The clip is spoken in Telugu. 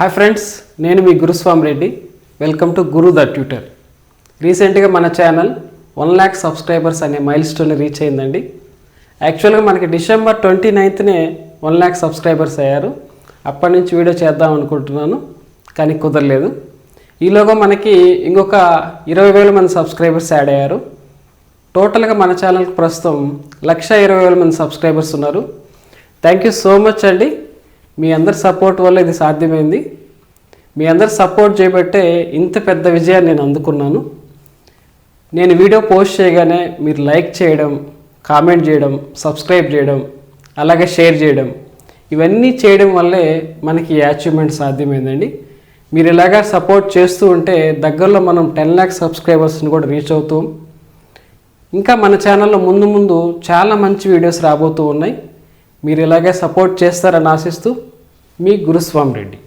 హాయ్ ఫ్రెండ్స్ నేను మీ Guruswamy Reddy. Welcome to Guru the tutor రీసెంట్గా మన ఛానల్ వన్ ల్యాక్ సబ్స్క్రైబర్స్ అనే మైల్ స్టోన్ రీచ్ అయిందండి యాక్చువల్గా మనకి డిసెంబర్ ట్వంటీ నైన్త్నే వన్ ల్యాక్ సబ్స్క్రైబర్స్ అయ్యారు. అప్పటి నుంచి వీడియో చేద్దాం అనుకుంటున్నాను కానీ కుదరలేదు. ఈలోగా మనకి ఇంకొక ఇరవై వేల మంది సబ్స్క్రైబర్స్ యాడ్ అయ్యారు. టోటల్గా మన ఛానల్కి ప్రస్తుతం లక్ష ఇరవై వేల మంది సబ్స్క్రైబర్స్ ఉన్నారు. థ్యాంక్ యూ సో మచ్ అండి. మీ అందరి సపోర్ట్ వల్ల ఇది సాధ్యమైంది. మీ అందరు సపోర్ట్ చేయబట్టే ఇంత పెద్ద విజయాన్ని నేను అందుకున్నాను. నేను వీడియో పోస్ట్ చేయగానే మీరు లైక్ చేయడం కామెంట్ చేయడం సబ్స్క్రైబ్ చేయడం అలాగే షేర్ చేయడం ఇవన్నీ చేయడం వల్లే మనకి ఈ అచీవ్మెంట్ సాధ్యమైందండి. మీరు ఇలాగా సపోర్ట్ చేస్తూ ఉంటే దగ్గరలో మనం టెన్ ల్యాక్ సబ్స్క్రైబర్స్ని కూడా రీచ్ అవుతాం. ఇంకా మన ఛానల్లో ముందు ముందు చాలా మంచి వీడియోస్ రాబోతూ ఉన్నాయి. మీరు ఇలాగే సపోర్ట్ చేస్తారని ఆశిస్తూ మీ గురుస్వామి రెడ్డి.